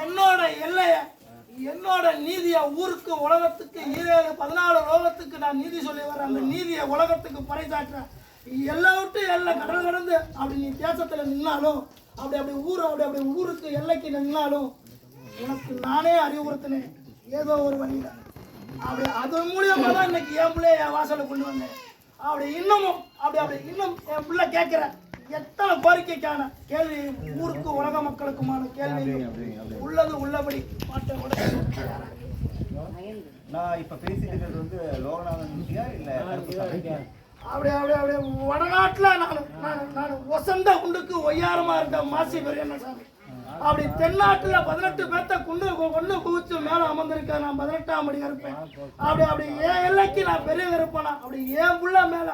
என்னோட எல்லைய என்னோட நீதியை ஊருக்கு உலகத்துக்கு ஈரேழு பதினாலு லோகத்துக்கு நான் நீதி சொல்லி வரேன் அந்த நீதியை உலகத்துக்கு பறைசாற்றுறேன். எல்லா விட்டு எல்லை கடல் கடந்து அப்படி நீ தேசத்துல நின்னாலும் அப்படி அப்படி ஊர் அப்படி அப்படி ஊருக்கு எல்லைக்கு நின்னாலும் உனக்கு நானே அறிவுறுத்தினேன். ஏதோ ஒரு வழியில. அப்படி அது மூலியமா தான் இன்னைக்கு என் பிள்ளைய என் வாசலை கொண்டு வந்தேன். அப்படி இன்னமும் அப்படி அப்படி இன்னும் என் பிள்ளை கேட்குறேன். எத்தனை கோரிக்கைக்கான கேள்வி ஊருக்கு உலக மக்களுக்குமான கேள்வி. உள்ளது உள்ளபடி நான் இப்ப பேசிட்டு இருக்கிறது வந்து லோகநாதன் இல்ல கருப்புசாமியா? அப்படி அப்படி அப்படி வடநாட்டுல நான் நான் வசந்த குண்டுக்கு ஒய்யாரமா இருந்த மாசி பெரியண்ணசாமி அப்படி தென்னாட்டுல பதினெட்டு பேர்த்த குண்டு கொண்டு குவிச்சு மேல அமர்ந்திருக்க நான் பதினெட்டாம் படி இருப்பேன். அப்படி அப்படி என் எல்லைக்கு நான் பெரிய இருப்பேனா அப்படி என் புள்ள மேல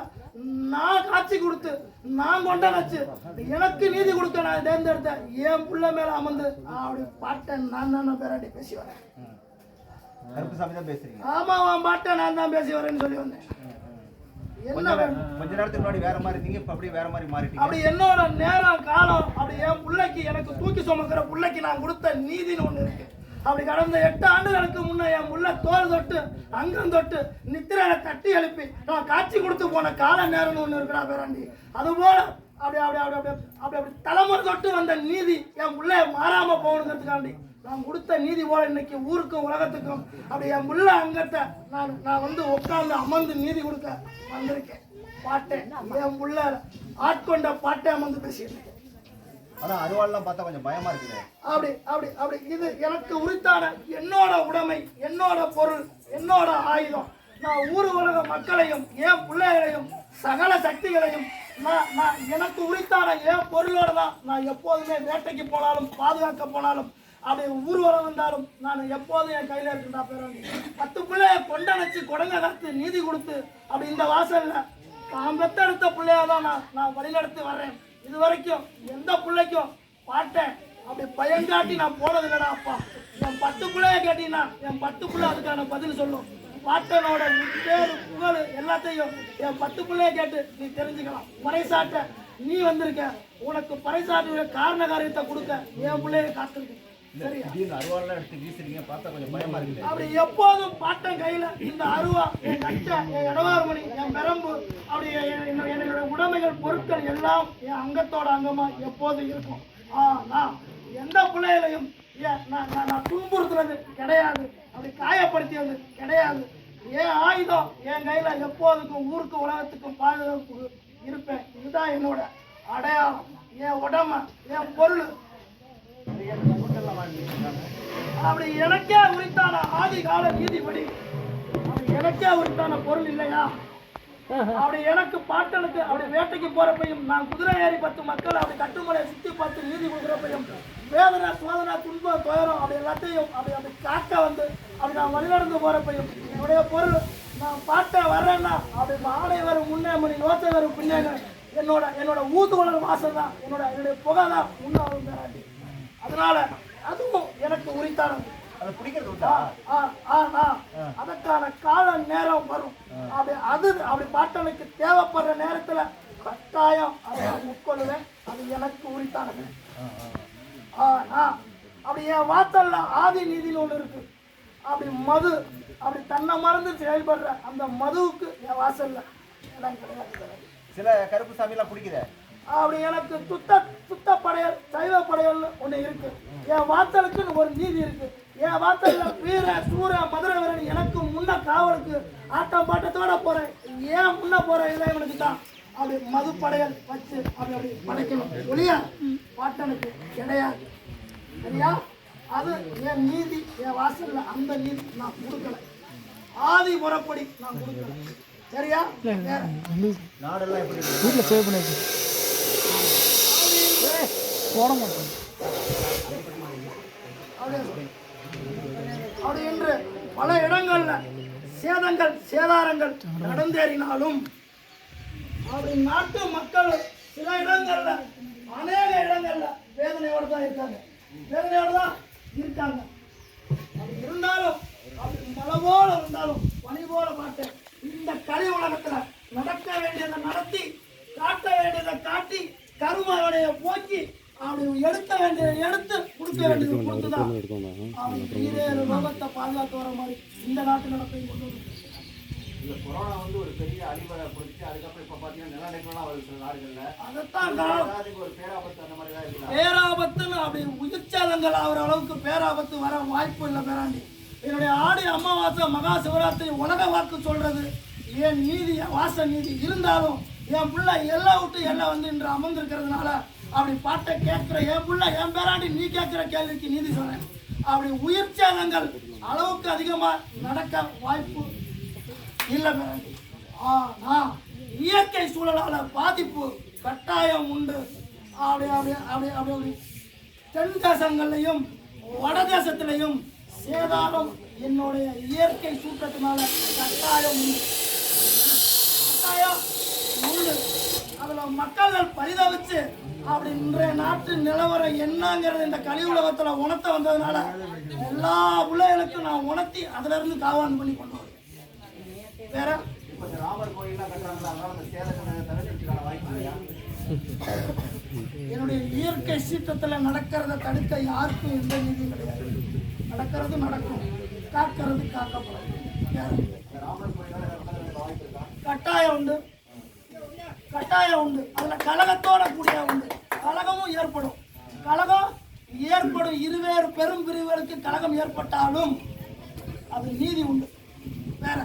நான் காட்சி கொடுத்து நான் கொண்ட வச்சு எனக்கு நீதி கொடுக்க நான் தேர்ந்தெடுத்தேன் என் புள்ள மேல அமர்ந்து அப்படி பாட்டேன் நான் தானே பேராட்டி பேசி வரேன். ஆமா அவன் பாட்டை நான் தான் பேசி வரேன்னு சொல்லி வந்தேன். என்ன கொஞ்ச நேரத்துக்கு முன்னாடி வேற மாதிரி இருந்தீங்க இப்ப அப்படியே வேற மாதிரி மாறிட்டீங்க. அப்படி என்னோட நேரம் காலம் அப்படி என் பிள்ளைக்கு எனக்கு தூக்கி சுமக்கிற பிள்ளைக்கு நான் கொடுத்த நீதின்னு ஒண்ணு இருக்கு. அப்படி கடந்த எட்டு ஆண்டுகளுக்கு முன்ன என் உள்ள தோல் தொட்டு அங்கம் தொட்டு நித்திரையில தட்டி எழுப்பி நான் காட்சி கொடுத்து போன கால நேரம்னு ஒன்று இருக்கிறா பேராண்டி. அதுபோல அப்படி அப்படி அப்படி அப்படி அப்படி அப்படி தலைமுறை தொட்டு வந்த நீதி என் பிள்ளைய மாறாம போகணுங்கிறதுக்காண்டி நான் கொடுத்த நீதி போல இன்னைக்கு ஊருக்கும் உலகத்துக்கும் அப்படி என் உள்ள அங்கத்தை நான் நான் வந்து உட்கார்ந்து அமர்ந்து நீதி கொடுக்க வந்திருக்கேன். பாட்டேன். என் உள்ள ஆட்கொண்ட பாட்டை அமர்ந்து பேசியிருக்கேன். ஆனா அருவாள்லாம் பார்த்தா கொஞ்சம் பயமா இருக்குது. அப்படி அப்படி அப்படி. இது எனக்கு உரித்தான என்னோட உடைமை என்னோட பொருள் என்னோட ஆயுதம். நான் ஊர் உலக மக்களையும் என் பிள்ளைகளையும் சகல சக்திகளையும் நான் நான் எனக்கு உரித்தான என் பொருளோட தான் நான் எப்போதுமே வேட்டைக்கு போனாலும் பாதுகாக்க போனாலும் அப்படி ஊர்வலம் வந்தாலும் நான் எப்போதும் என் கையில் இருக்குதா பேராண்டி பத்து பிள்ளைய கொண்டணைச்சு குடங்க நடத்து நீதி கொடுத்து அப்படி இந்த வாசலில் நான் பெத்தெடுத்த பிள்ளையாக தான் நான் நான் வழிநடத்தி வர்றேன். இது வரைக்கும் எந்த பிள்ளைக்கும் பாட்டேன் அப்படி பயங்காட்டி நான் போனது இல்லடா அப்பா. என் பத்து பிள்ளைய கேட்டீங்கன்னா என் பத்து பிள்ளை அதுக்கான பதில் சொல்லும். பாட்டனோட பேரு புகழ் எல்லாத்தையும் என் பத்து பிள்ளைய கேட்டு நீ தெரிஞ்சுக்கலாம். பறைசாட்ட நீ வந்திருக்க. உனக்கு பறைசாட்டுடைய காரண காரியத்தை கொடுக்க என் பிள்ளைய காத்திருக்கேன் திடீர்னு அருவாள்லாம் எடுத்து வீசுறீங்க பார்த்தா கொஞ்சம் பயமா இருக்குது. அப்படி எப்போதும் பாட்டன் கையில இந்த அருவா என் கச்சை என் இடவார்மணி என் பெரம்பு அப்படி என் என்ன- என்னுடைய உடைமைகள் பொருட்கள் எல்லாம் என் அங்கத்தோட அங்கமா எப்போதும் இருக்கும். ஆனா எந்த பிள்ளைகளையும் நான் நான் நான் துன்புறுத்துறது கிடையாது. அப்படி காயப்படுத்தியது கிடையாது. என் ஆயுதம்? என் கையில எப்போதுக்கும் ஊருக்கு உலகத்துக்கும் பாதுகாப்பு இருப்பேன். இதுதான் என்னோட அடையாளம். என் உடமை என் பொருள் அப்படி எனக்கே உரித்தான ஆதி கால நீதிபடி அப்படி எனக்கே உரித்தான பொருள் இல்லையா? அப்படி எனக்கு பாட்டனுக்கு அப்படி வேட்டைக்கு போறப்பையும் நான் குதிரை ஏறி பத்து மக்கள் அப்படி கட்டுமலையை சுத்தி பார்த்து நீதி கொடுக்குறப்பையும் வேதனை சோதனை துன்பம் துயரம் அப்படி எல்லாத்தையும் அப்படி அப்படி காக்க வந்து அப்படி நான் வழிநடந்து போறப்பையும் என்னுடைய பொருள் நான் பாட்டை வர்றேன்னா அப்படி மாலை வரும் முன்னே மணி நோத்தை வரும் பின்னேன்னு என்னோட என்னோட ஊதுவலர் வாசல் தான் என்னோட என்னுடைய புகை தான் முன்னே அதனால அதுவும் எனக்கு உரித்தானது அதை பிடிக்கிறது உண்டா? ஆ, ஆ, ஆ, அதற்கான கால நேரம் வரும். அப்படி அது அப்படி பாட்டனுக்கு தேவைப்படுற நேரத்துல கட்டாயம் அதை உட்கொள்ளுவேன். அது எனக்கு உரித்தானது ஆனா அப்படி என் வாசல்ல ஆதி நீதினு ஒண்ணு இருக்கு. அப்படி மது அப்படி தன்னை மறந்து செயல்படுற அந்த மதுவுக்கு என் வாசல்ல இடம் கிடையாது. சில கருப்புசாமி எல்லாம் பிடிக்குதே? அப்படி எனக்கு சுத்த சுத்த படையல் சைவ படையல்னு ஒண்ணு இருக்கு. என் வாத்தலுக்குன்னு ஒரு நீதி இருக்கு. என் வாத்தல்ல வீர சூர மதுரை வீரன் எனக்கு முன்ன காவலுக்கு ஆட்டம் பாட்டத்தோட போறேன். ஏன் முன்ன போற இளைவனுக்கு தான்? அப்படி மது படையல் வச்சு அப்படி அப்படி படைக்கணும். ஒளியா பாட்டனுக்கு கிடையாது சரியா? அது என் நீதி என் வாசல்ல அந்த நீதி நான் கொடுக்கல. ஆதி முறைப்படி நான் கொடுக்கல. சரியா. நாடெல்லாம்? வீட்டில் சேவ் பண்ணி வச்சு போட மாட்டேன். அப்படி என்று பல இடங்களில் சேதங்கள் சேதாரங்கள் நடந்தேறினாலும் அப்படி நாட்டு மக்கள் சில இடங்களில் அநேக இடங்களில் வேதனையோடு தான் இருக்காங்க. வேதனையோடு தான் இருக்காங்க. அப்படி இருந்தாலும் அப்படி மழை போல இருந்தாலும் பனி போல பாட்டு இந்த கலை உலகத்துல நடக்க வேண்டியதை நடத்தி காட்ட வேண்டியதை காட்டி கருமாவுடைய போக்கி அப்படி எடுக்க வேண்டிய எடுத்து கொடுக்க வேண்டியது கொடுத்துதான் அப்படி ஈரேழு லோகத்தை பாதுகாத்து வர மாதிரி இந்த நாட்டு நடப்பையும் கொண்டு வந்து இந்த கொரோனா வந்து ஒரு பெரிய அடிபடை கொடுத்து அதுக்கப்புறம் இப்ப பாத்தீங்கன்னா நிலநடுக்கம்லாம் வருது சில நாடுகள்ல. அதைத்தான் ஒரு பேராபத்து அந்த மாதிரி தான் இருக்குதா? பேராபத்துன்னு அப்படி உயிர்ச்சேதங்கள் ஆகிற அளவுக்கு பேராபத்து வர வாய்ப்பு இல்லை பேராண்டி. என்னுடைய ஆடி அமாவாசை மகா சிவராத்திரி உலக வாக்கு சொல்றது. என் நீதி வாச நீதி இருந்தாலும் என் பிள்ளை எல்லாம் விட்டு எல்லாம் வந்து இன்று அமர்ந்திருக்கிறதுனால அப்படி பாட்டை கேட்கிற என் புள்ள என் பேராண்டி நீ கேட்கிற கேள்விக்கு நீதி சொன்னேன். அப்படி உயிர் சேதங்கள் அளவுக்கு அதிகமாக நடக்க வாய்ப்பு இல்லை பேராண்டி. ஆனால் இயற்கை சூழலால் பாதிப்பு கட்டாயம் உண்டு. அப்படி அப்படி அப்படி அப்படி அப்படி. தென் தேசங்கள்லையும் வட தேசத்திலையும் சேதாரம் என்னுடைய இயற்கை சூட்டத்தினால கட்டாயம் உண்டு. கட்டாயம் உண்டு. அதில் மக்கள்கள் பரிதவிச்சு அப்படி இன்றைய நாட்டு நிலவரம் என்னங்கிறது இந்த கலி உலகத்துல உணர்த்த வந்ததுனால எல்லா பிள்ளைகளுக்கும் நான் உணர்த்தி அதுல இருந்து காவான் பண்ணி கொண்டு வரேன். வேற? ராமர் என்னுடைய இயற்கை சீற்றத்துல நடக்கிறத தடுக்க யாருக்கும் எந்த நீதியும் கிடையாது. நடக்கிறது நடக்கும். காக்கிறது காக்கப்படும். கட்டாயம் உண்டு. கட்டாயம் உண்டு. அதில் கழகத்தோட கூடிய உண்டு. கழகமும் ஏற்படும். கழகம் ஏற்படும் இருவேறு பெரும் பிரிவுகளுக்கு கழகம் ஏற்பட்டாலும் அது நீதி உண்டு. வேற.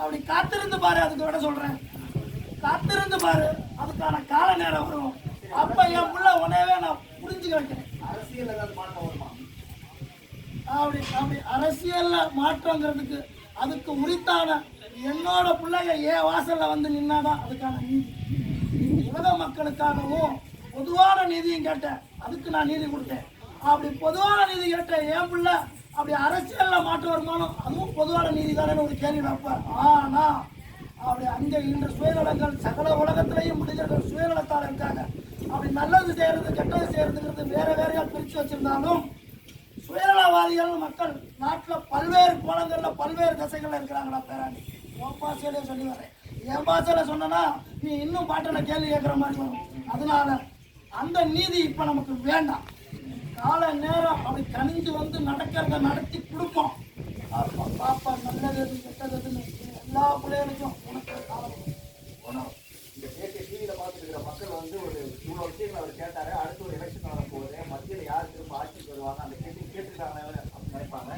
அப்படி காத்திருந்து பாரு அதுக்கு விட சொல்றேன். காத்திருந்து பாரு அதுக்கான கால நேரம் வரும். அப்ப என் புள்ள உடனே நான் புரிஞ்சுக்க வைக்கிறேன். அரசியல் ஏதாவது மாற்றம் வருமா அப்படி அப்படி அரசியல்ல மாற்றங்கிறதுக்கு அதுக்கு உரித்தான என்னோட பிள்ளைங்க ஏன் வாசலில் வந்து நின்னாதான் அதுக்கான நீதி. உலக மக்களுக்காகவும் பொதுவான நீதியும் கேட்டேன். அதுக்கு நான் நீதி கொடுத்தேன். அப்படி பொதுவான நீதி கேட்டேன் ஏன் பிள்ளை அப்படி அரசியலில் மாற்று வருமானம் அதுவும் பொதுவான நீதி தானே ஒரு கேள்வி வைப்பேன் ஆனால் அப்படி அங்கே இன்று சுயநலங்கள் சகல உலகத்திலையும் முடிஞ்ச சுயநலத்தால் இருக்காங்க. அப்படி நல்லது செய்யறது கெட்டது செய்யறதுங்கிறது வேற வேறையாக பிரித்து வச்சிருந்தாலும் சுயநலவாதிகள் மக்கள் நாட்டில் பல்வேறு கோலங்களில் பல்வேறு திசைகளில் இருக்கிறாங்களா பேராண்டி. உன் பாசையிலே சொல்லி வரேன். என் பாசையில் சொன்னனா நீ இன்னும் பாட்டில் கேள்வி கேட்குற மாதிரி வரும். அதனால அந்த நீதி இப்போ நமக்கு வேண்டாம். கால நேரம் அப்படி கணிஞ்சு வந்து நடக்கிறத நடத்தி கொடுப்போம். அப்ப பாப்பா நல்லது எது கெட்டது எதுன்னு எல்லா பிள்ளைகளுக்கும் உனக்கு காலம் இந்த தேசிய டிவியில் பார்த்துருக்கிற இருக்கிற மக்கள் வந்து ஒரு இவ்வளவு விஷயங்கள் அவர் கேட்டார். அடுத்து ஒரு எலெக்ஷன் வர போகுது மத்தியில யார் திரும்ப ஆட்சிக்கு வருவாங்க அந்த கேள்வி கேட்டுருக்காங்க அப்படின்னு நினைப்பாங்க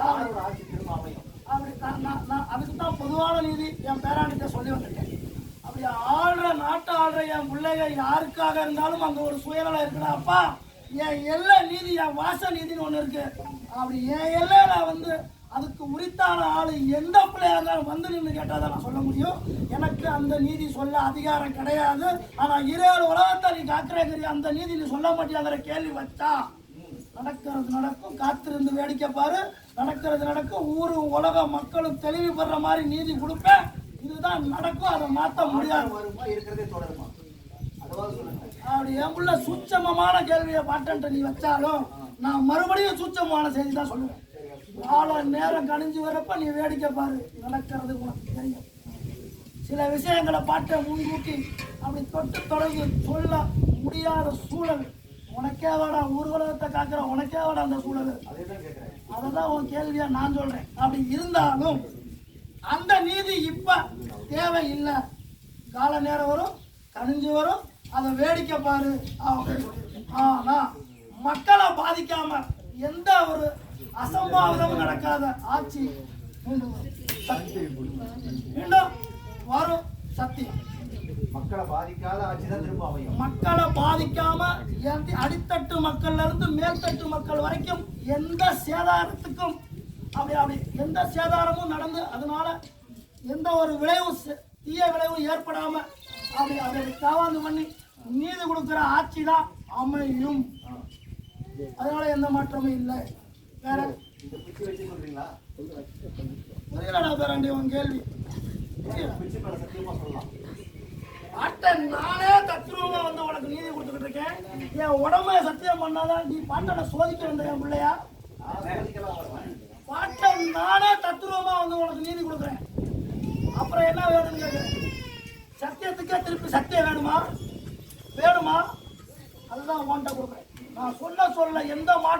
யார் ஒரு ஆட்சி திரும்ப அமையும் அப்படி நான் நான் அதுக்கு தான் பொதுவான நீதி என் பேராண்டிட்ட சொல்லி வந்துட்டேன் அப்படி ஆள்ற நாட்டை ஆள்ற என் பிள்ளைங்க யாருக்காக இருந்தாலும் அங்கே ஒரு சுயநலம் இருக்குடா அப்பா. என் எல்லை நீதி என் வாச நீதின்னு ஒன்று இருக்கு. அப்படி என் எல்லையில வந்து அதுக்கு உரித்தான ஆள் எந்த பிள்ளையாக இருந்தாலும் வந்து நின்று கேட்டால் தான் நான் சொல்ல முடியும். எனக்கு அந்த நீதி சொல்ல அதிகாரம் கிடையாது. ஆனால் இருபது உலகத்தை நீ காக்கிறேங்கிற அந்த நீதி நீ சொல்ல மாட்டேங்கிற கேள்வி வச்சா. நடக்கிறது நடக்கும் காத்திருந்து வேடிக்கை பாரு. நடக்கிறது நடக்கும். ஊரு உலக மக்களும் தெளிவு பெற மாதிரி நீதி கொடுப்பேன். இதுதான் நடக்கும். அதை மாற்ற முடியாது. வருமா? இருக்கிறதே தொடருமா? அப்படி என் புள்ள சூட்சமமான கேள்வியை பாட்டன்ட்டு நீ வச்சாலும் நான் மறுபடியும் சூட்சமான செய்தி தான் சொல்லுவேன். கால நேரம் கணிஞ்சு வரப்ப நீ வேடிக்கை பாரு. நடக்கிறது உனக்கு தெரியும். சில விஷயங்களை பாட்டை முன்கூட்டி அப்படி தொட்டு தொடர்ந்து சொல்ல முடியாத சூழல். உனக்கே வாடா ஊர்வலகத்தை காக்கிற உனக்கே வாடா அந்த சூழல். அதே அதை தான் உன் கேள்வியா நான் சொல்றேன். அப்படி இருந்தாலும் அந்த நீதி இப்ப இல்லை கால நேரம் வரும் கணிஞ்சு வரும். அதை வேடிக்கை பாரு ஆனா மக்களை பாதிக்காம எந்த ஒரு அசம்பாவிதமும் நடக்காத ஆட்சி மீண்டும் வரும். மீண்டும் வரும் சத்தியம் மக்களை பாதிக்காத ஆட்சி தான் திரும்ப அமையும். மக்களை பாதிக்காம அடித்தட்டு மக்கள்ல இருந்து மேல்தட்டு மக்கள் வரைக்கும் எந்த சேதாரத்துக்கும் அப்படி அப்படி எந்த சேதாரமும் நடந்து அதனால எந்த ஒரு விளைவும் தீய விளைவும் ஏற்படாம அப்படி அதை காவாந்து பண்ணி நீதி கொடுக்குற ஆட்சி தான் அமையும். அதனால எந்த மாற்றமும் இல்லை. வேற? புரியலடா பேராண்டி உன் கேள்வி. புரியல. சத்தியமா சொல்லலாம். பாட்டன் நானே தத்ரூபமா வந்து உனக்கு நீதி கொடுத்துக்கிட்டு இருக்கேன். என் உடம்ப சத்தியம் பண்ணாதான் நீ பாட்டனை சோதிக்க வந்த என் பிள்ளையா? நான் வருவேன் பாட்டை நானே தத்ரூபமா வந்து உனக்கு நீதி கொடுக்குறேன். அப்புறம் என்ன வேணும்னு கேட்குறேன் சத்தியத்துக்கே திருப்பி சத்தியம் வேணுமா? வேணுமா? அதுதான் உன்கிட்ட கொடுக்குறேன். நான் சொன்ன சொல்ல எந்த மாற்றம்